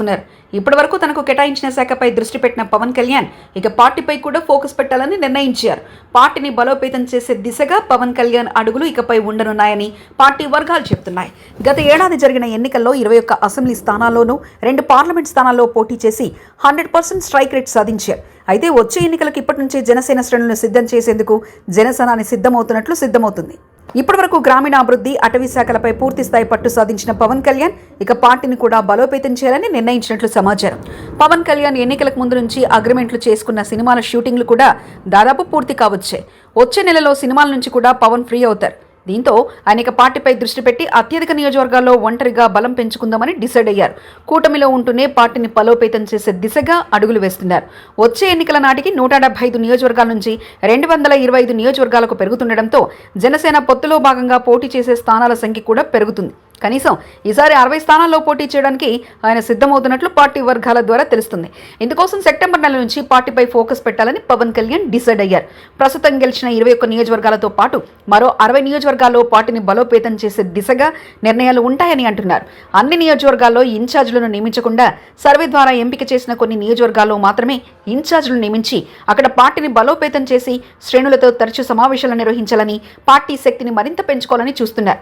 తీసుకున్నారు. ఇప్పటి వరకు తనకు కేటాయించిన శాఖపై దృష్టి పెట్టిన పవన్ కళ్యాణ్ ఇక పార్టీపై కూడా ఫోకస్ పెట్టాలని నిర్ణయించారు. పార్టీని బలోపేతం చేసే దిశగా పవన్ కళ్యాణ్ అడుగులు ఇకపై ఉండనున్నాయని పార్టీ వర్గాలు చెబుతున్నాయి. గత ఏడాది జరిగిన ఎన్నికల్లో ఇరవై ఒక్క అసెంబ్లీ స్థానాల్లోనూ రెండు పార్లమెంట్ స్థానాల్లో పోటీ చేసి హండ్రెడ్ పర్సెంట్ స్ట్రైక్ రేట్ సాధించారు. అయితే వచ్చే ఎన్నికలకు ఇప్పటి నుంచే జనసేన శ్రేణులను సిద్ధం చేసేందుకు జనసేనాని సిద్ధమవుతున్నట్లు సిద్ధమవుతుంది. ఇప్పటివరకు గ్రామీణాభివృద్ధి అటవీ శాఖలపై పూర్తి స్థాయి పట్టు సాధించిన పవన్ కళ్యాణ్ ఇక పార్టీని కూడా బలోపేతం చేయాలని నిర్ణయించినట్లు సమాచారం. పవన్ కళ్యాణ్ ఎన్నికలకు ముందు నుంచి అగ్రిమెంట్లు చేసుకున్న సినిమాల షూటింగ్లు కూడా దాదాపు పూర్తి కావచ్చాయి. వచ్చే నెలలో సినిమాల నుంచి కూడా పవన్ ఫ్రీ అవుతారు. దీంతో అనేక పార్టీపై దృష్టి పెట్టి అత్యధిక నియోజకవర్గాల్లో ఒంటరిగా బలం పెంచుకుందామని డిసైడ్ అయ్యారు. కూటమిలో ఉంటూనే పార్టీని బలోపేతం చేసే దిశగా అడుగులు వేస్తున్నారు. వచ్చే ఎన్నికల నాటికి నూట డెబ్బై ఐదు నియోజకవర్గాల నుంచి రెండు వందల ఇరవై ఐదు నియోజకవర్గాలకు పెరుగుతుండటంతో జనసేన పొత్తులో భాగంగా పోటీ చేసే స్థానాల సంఖ్య కూడా పెరుగుతుంది. కనీసం ఈసారి అరవై స్థానాల్లో పోటీ చేయడానికి ఆయన సిద్ధమవుతున్నట్లు పార్టీ వర్గాల ద్వారా తెలుస్తుంది. ఇందుకోసం సెప్టెంబర్ నెల నుంచి పార్టీపై ఫోకస్ పెట్టాలని పవన్ కళ్యాణ్ డిసైడ్ అయ్యారు. ప్రస్తుతం గెలిచిన ఇరవై ఒక్క నియోజకవర్గాలతో పాటు మరో అరవై నియోజకవర్గాల్లో పార్టీని బలోపేతం చేసే దిశగా నిర్ణయాలు ఉంటాయని అంటున్నారు. అన్ని నియోజకవర్గాల్లో ఇన్ఛార్జీలను నియమించకుండా సర్వే ద్వారా ఎంపిక చేసిన కొన్ని నియోజకవర్గాల్లో మాత్రమే ఇన్ఛార్జీలను నియమించి అక్కడ పార్టీని బలోపేతం చేసి శ్రేణులతో తరచూ సమావేశాలు నిర్వహించాలని పార్టీ శక్తిని మరింత పెంచుకోవాలని చూస్తున్నారు.